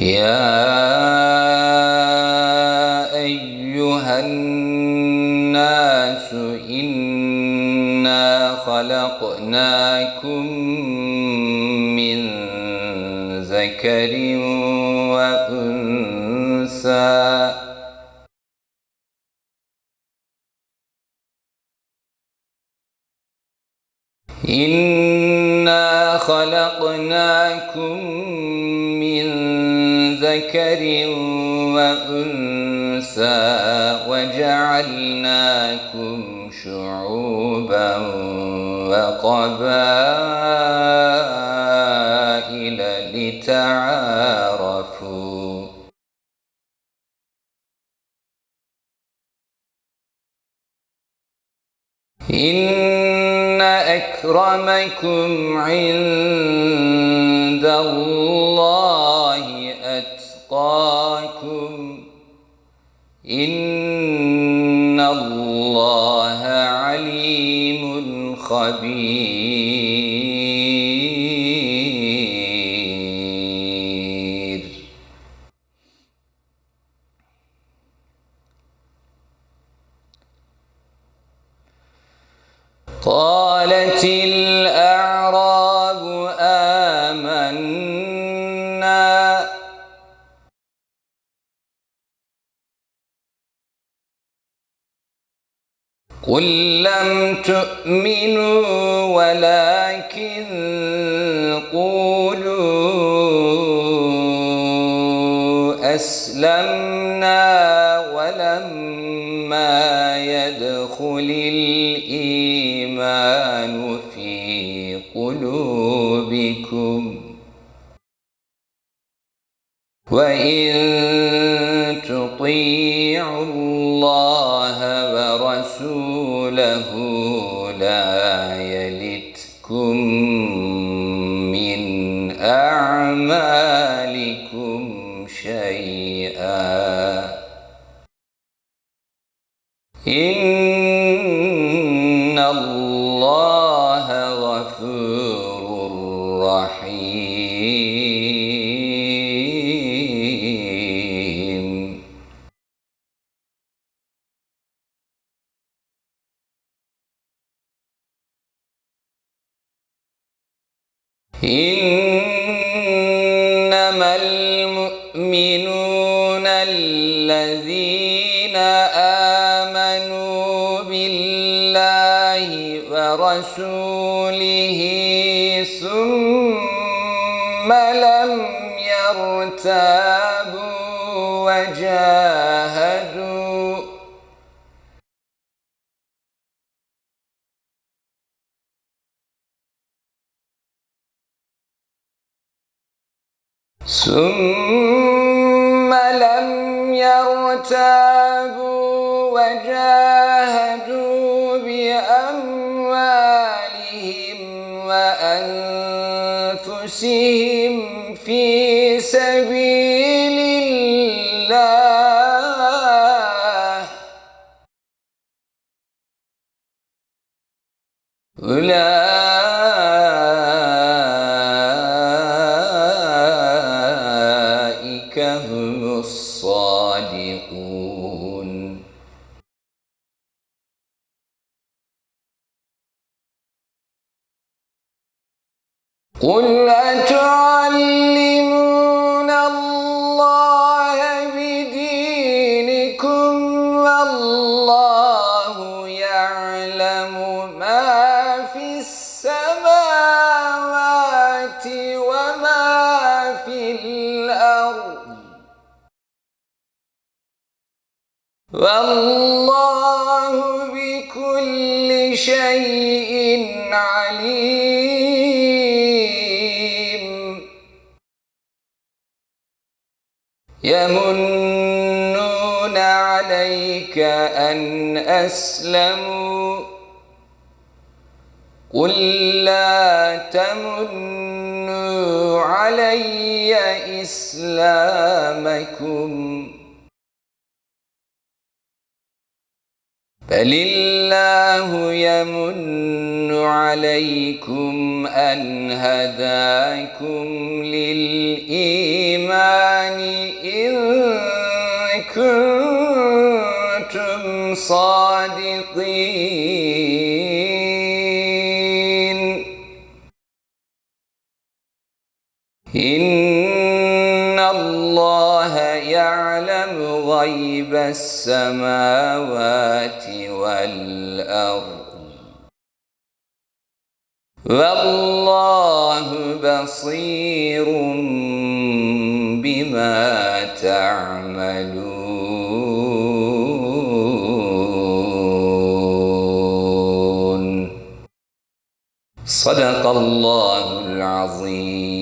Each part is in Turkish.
يا أيها الناس إنا خلقناكم من ذكر وأنثى. إنا خلقناكم ذكر وأنثى وجعلناكم شعوبا وقبائل لتعارفوا. إن أكرمكم عند الله إن الله عليم خبير. قالت قل لم تؤمنوا ولكن قولوا أسلمنا ولما يدخل الإيمان في قلوبكم وإن تطيعوا ورسوله لا آمنوا بالله ورسوله ثم لم يرتابوا وجاهدوا. ثم لم يرتابوا وجاهدوا بأموالهم وأنفسهم في سبيل الله. أولئك والله بكل شيء عليم. يمنون عليك أن أسلموا. قل لا تمنوا علي إسلامكم. بل الله يمن عليكم أن هداكم للإيمان إن كنتم صادقين غيب السماوات والأرض. والله بصير بما تعملون. صدق الله العظيم.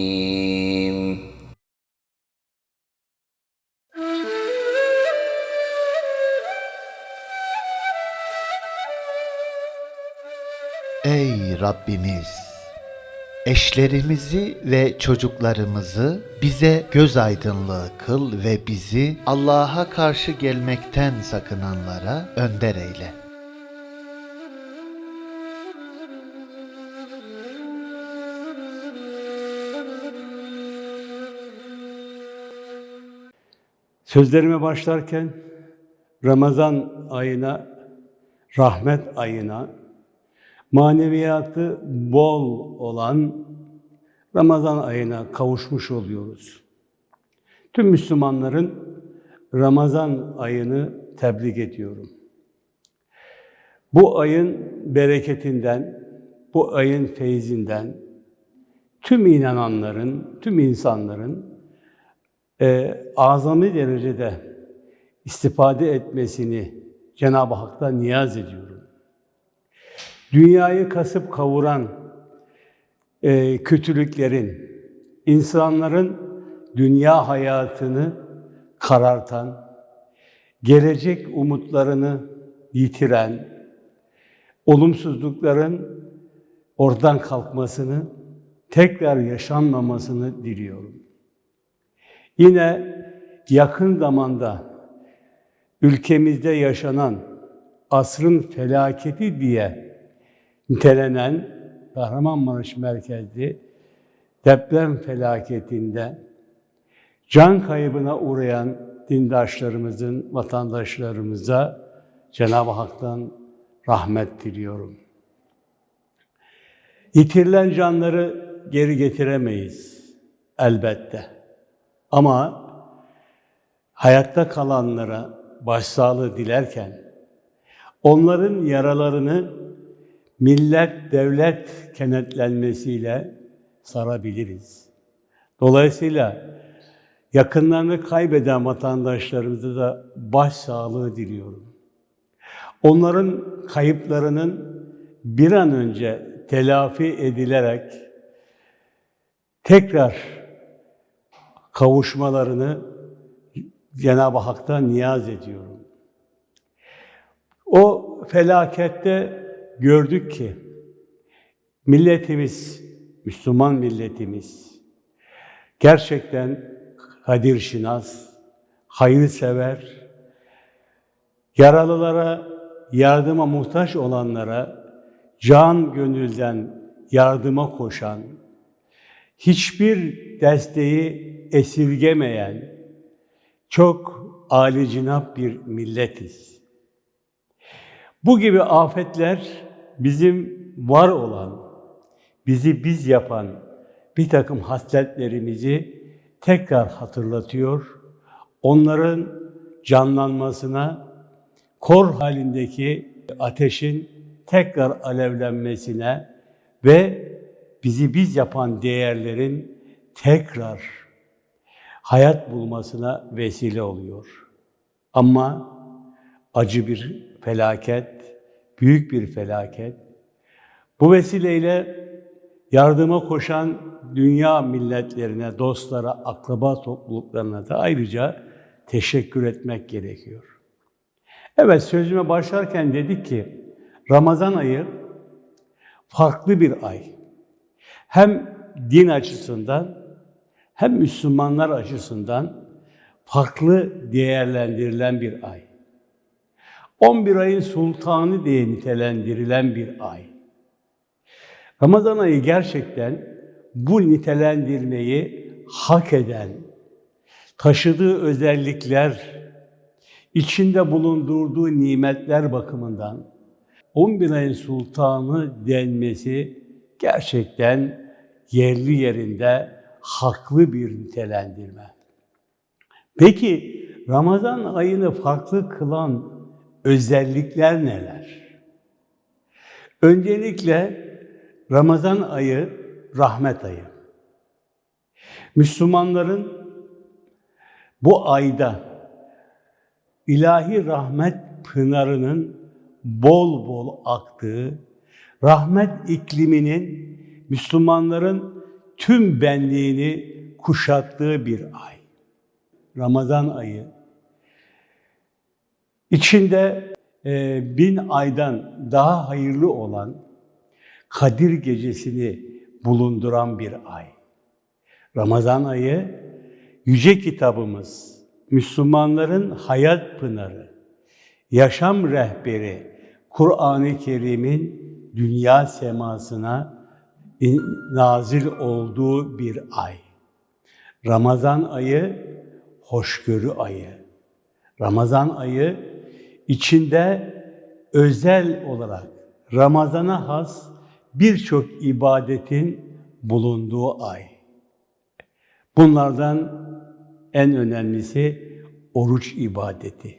Rabbimiz! Eşlerimizi ve çocuklarımızı bize göz aydınlığı kıl ve bizi Allah'a karşı gelmekten sakınanlara önder eyle. Sözlerime başlarken Ramazan ayına, rahmet ayına, maneviyatı bol olan Ramazan ayına kavuşmuş oluyoruz. Tüm Müslümanların Ramazan ayını tebrik ediyorum. Bu ayın bereketinden, bu ayın feyzinden tüm inananların, tüm insanların e, azami derecede istifade etmesini Cenab-ı Hak'tan niyaz ediyorum. Dünyayı kasıp kavuran e, kötülüklerin, insanların dünya hayatını karartan, gelecek umutlarını yitiren, olumsuzlukların oradan kalkmasını, tekrar yaşanmamasını diliyorum. Yine yakın zamanda ülkemizde yaşanan asrın felaketi diye nitelenen Kahramanmaraş merkezli deprem felaketinde can kaybına uğrayan dindaşlarımızın, vatandaşlarımıza Cenab-ı Hak'tan rahmet diliyorum. Yitirilen canları geri getiremeyiz elbette. Ama hayatta kalanlara başsağlığı dilerken onların yaralarını millet devlet kenetlenmesiyle sarabiliriz. Dolayısıyla yakınlarını kaybeden vatandaşlarımıza da başsağlığı diliyorum. Onların kayıplarının bir an önce telafi edilerek tekrar kavuşmalarını Cenab-ı Hak'tan niyaz ediyorum. O felakette gördük ki milletimiz, Müslüman milletimiz gerçekten kadir şinas, hayırsever, yaralılara, yardıma muhtaç olanlara can gönülden yardıma koşan, hiçbir desteği esirgemeyen çok âli bir milletiz. Bu gibi afetler bizim var olan, bizi biz yapan bir takım hasletlerimizi tekrar hatırlatıyor, onların canlanmasına, kor halindeki ateşin tekrar alevlenmesine ve bizi biz yapan değerlerin tekrar hayat bulmasına vesile oluyor. Ama acı bir felaket, büyük bir felaket. Bu vesileyle yardıma koşan dünya milletlerine, dostlara, akraba topluluklarına da ayrıca teşekkür etmek gerekiyor. Evet sözüme başlarken dedik ki Ramazan ayı farklı bir ay. Hem din açısından hem Müslümanlar açısından farklı değerlendirilen bir ay. 11 ayın sultanı diye nitelendirilen bir ay. Ramazan ayı gerçekten bu nitelendirmeyi hak eden, taşıdığı özellikler, içinde bulundurduğu nimetler bakımından 11 ayın sultanı denmesi gerçekten yerli yerinde haklı bir nitelendirme. Peki Ramazan ayını farklı kılan özellikler neler? Öncelikle Ramazan ayı rahmet ayı. Müslümanların bu ayda ilahi rahmet pınarının bol bol aktığı, rahmet ikliminin Müslümanların tüm benliğini kuşattığı bir ay. Ramazan ayı. İçinde e, bin aydan daha hayırlı olan Kadir gecesini bulunduran bir ay. Ramazan ayı yüce kitabımız, Müslümanların hayat pınarı, yaşam rehberi Kur'an-ı Kerim'in dünya semasına nazil olduğu bir ay. Ramazan ayı hoşgörü ayı. Ramazan ayı içinde özel olarak Ramazana has birçok ibadetin bulunduğu ay. Bunlardan en önemlisi oruç ibadeti,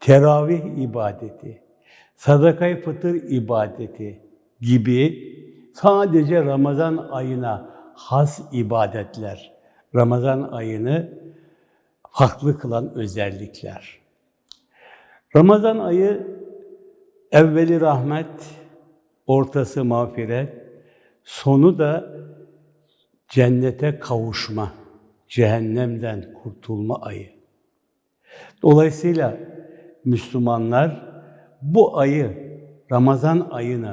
teravih ibadeti, sadakayı fıtır ibadeti gibi sadece Ramazan ayına has ibadetler, Ramazan ayını farklı kılan özellikler. Ramazan ayı evveli rahmet, ortası mağfiret, sonu da cennete kavuşma, cehennemden kurtulma ayı. Dolayısıyla Müslümanlar bu ayı, Ramazan ayını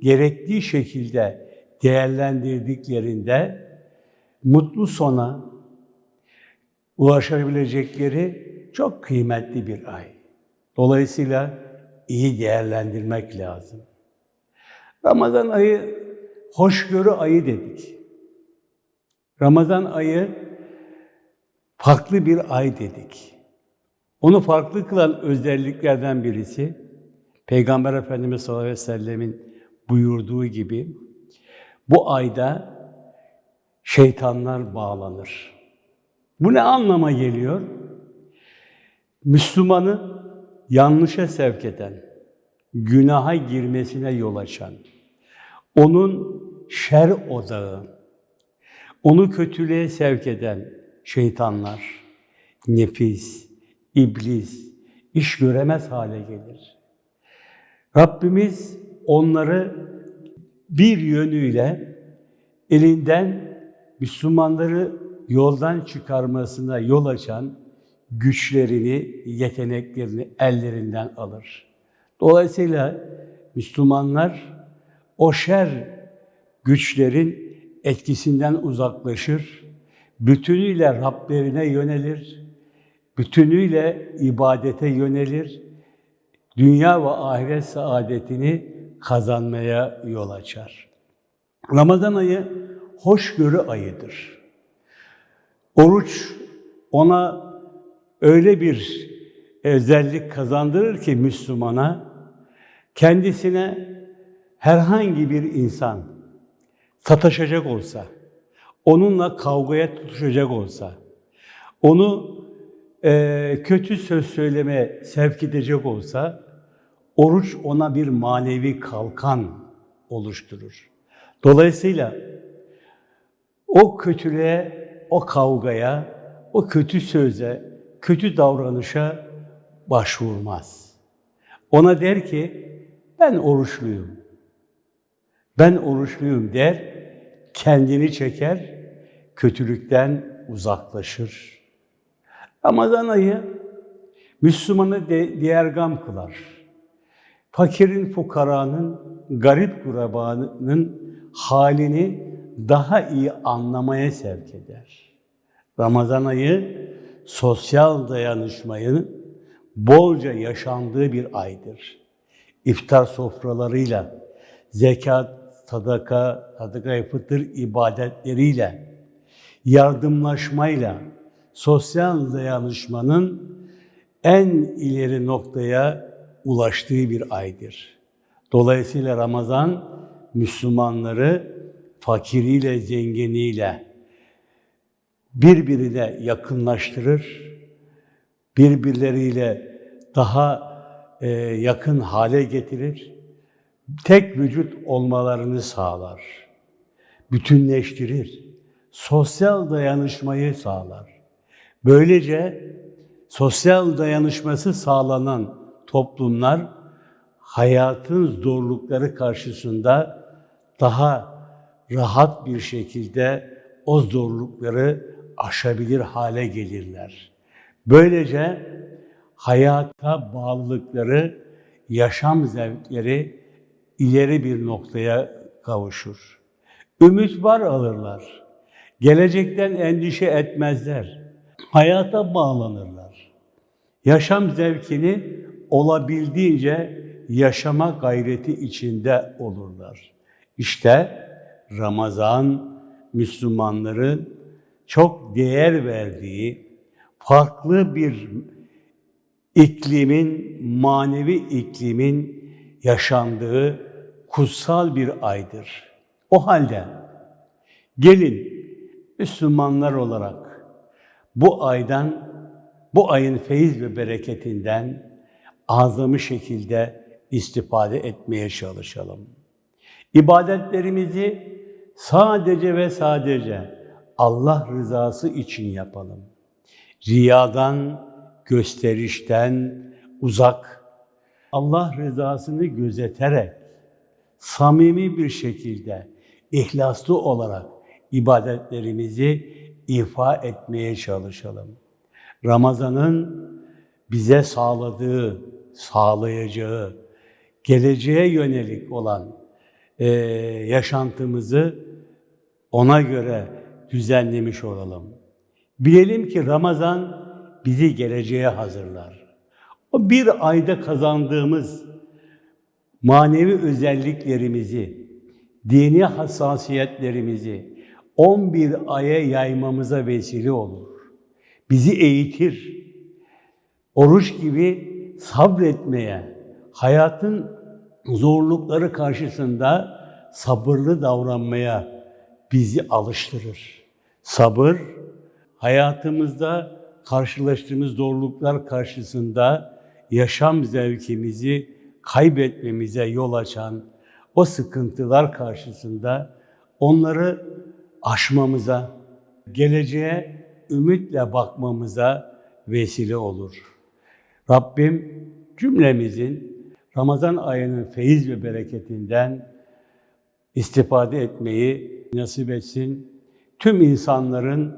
gerektiği şekilde değerlendirdiklerinde mutlu sona ulaşabilecekleri çok kıymetli bir ay. Dolayısıyla iyi değerlendirmek lazım. Ramazan ayı hoşgörü ayı dedik. Ramazan ayı farklı bir ay dedik. Onu farklı kılan özelliklerden birisi Peygamber Efendimiz sallallahu aleyhi ve sellemin buyurduğu gibi bu ayda şeytanlar bağlanır. Bu ne anlama geliyor? Müslümanı yanlışa sevk eden, günaha girmesine yol açan, onun şer odağı, onu kötülüğe sevk eden şeytanlar, nefis, iblis, iş göremez hale gelir. Rabbimiz onları bir yönüyle elinden Müslümanları yoldan çıkarmasına yol açan güçlerini, yeteneklerini ellerinden alır. Dolayısıyla Müslümanlar o şer güçlerin etkisinden uzaklaşır, bütünüyle Rablerine yönelir, bütünüyle ibadete yönelir, dünya ve ahiret saadetini kazanmaya yol açar. Ramazan ayı hoşgörü ayıdır. Oruç ona öyle bir özellik kazandırır ki Müslümana kendisine herhangi bir insan sataşacak olsa, onunla kavgaya tutuşacak olsa, onu e, kötü söz söylemeye sevk edecek olsa, oruç ona bir manevi kalkan oluşturur. Dolayısıyla o kötülüğe, o kavgaya, o kötü söze, kötü davranışa başvurmaz. Ona der ki, ben oruçluyum. Ben oruçluyum der, kendini çeker, kötülükten uzaklaşır. Ramazan ayı Müslümanı de diğergam kılar. Fakirin, fukaranın, garip kurabanın halini daha iyi anlamaya sevk eder. Ramazan ayı sosyal dayanışmayı bolca yaşandığı bir aydır. İftar sofralarıyla, zekat, sadaka, sadaka fıtır ibadetleriyle, yardımlaşmayla, sosyal dayanışmanın en ileri noktaya ulaştığı bir aydır. Dolayısıyla Ramazan Müslümanları fakiriyle, zenginiyle birbirine yakınlaştırır, birbirleriyle daha e, yakın hale getirir, tek vücut olmalarını sağlar, bütünleştirir, sosyal dayanışmayı sağlar. Böylece sosyal dayanışması sağlanan toplumlar hayatın zorlukları karşısında daha rahat bir şekilde o zorlukları aşabilir hale gelirler. Böylece hayata bağlılıkları, yaşam zevkleri ileri bir noktaya kavuşur. Ümit var alırlar. Gelecekten endişe etmezler. Hayata bağlanırlar. Yaşam zevkini olabildiğince yaşama gayreti içinde olurlar. İşte Ramazan Müslümanların çok değer verdiği farklı bir iklimin, manevi iklimin yaşandığı kutsal bir aydır. O halde gelin Müslümanlar olarak bu aydan, bu ayın feyiz ve bereketinden azami şekilde istifade etmeye çalışalım. İbadetlerimizi sadece ve sadece Allah rızası için yapalım. Riyadan, gösterişten uzak, Allah rızasını gözeterek, samimi bir şekilde, ihlaslı olarak ibadetlerimizi ifa etmeye çalışalım. Ramazan'ın bize sağladığı, sağlayacağı, geleceğe yönelik olan e, yaşantımızı ona göre düzenlemiş olalım. Bilelim ki Ramazan bizi geleceğe hazırlar. O bir ayda kazandığımız manevi özelliklerimizi, dini hassasiyetlerimizi 11 aya yaymamıza vesile olur. Bizi eğitir. Oruç gibi sabretmeye, hayatın zorlukları karşısında sabırlı davranmaya bizi alıştırır. Sabır, hayatımızda karşılaştığımız zorluklar karşısında yaşam zevkimizi kaybetmemize yol açan o sıkıntılar karşısında onları aşmamıza, geleceğe ümitle bakmamıza vesile olur. Rabbim cümlemizin Ramazan ayının feyiz ve bereketinden istifade etmeyi nasip etsin. Tüm insanların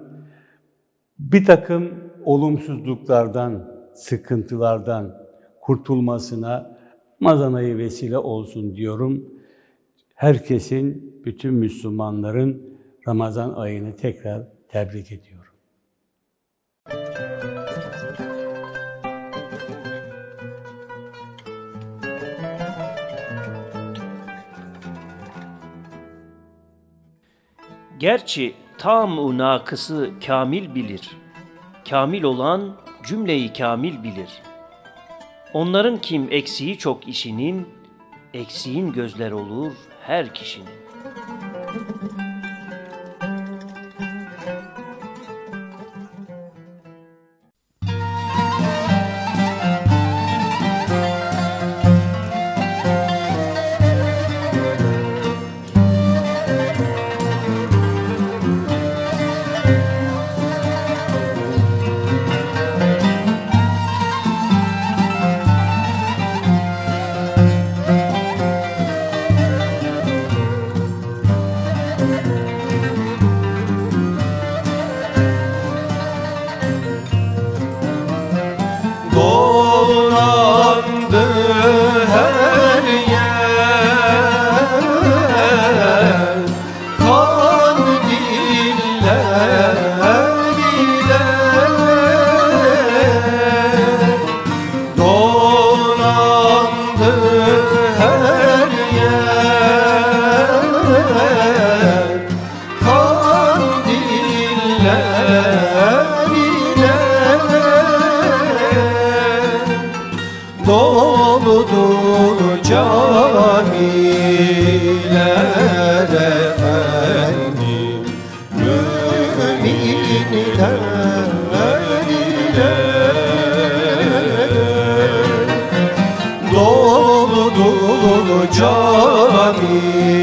bir takım olumsuzluklardan, sıkıntılardan kurtulmasına Ramazan ayı vesile olsun diyorum. Herkesin, bütün Müslümanların Ramazan ayını tekrar tebrik ediyorum. Gerçi tam-u nakısı kamil bilir. Kamil olan cümleyi kamil bilir. Onların kim eksiği çok işinin, eksiğin gözler olur her kişinin. kaldı. İle Doludur camiler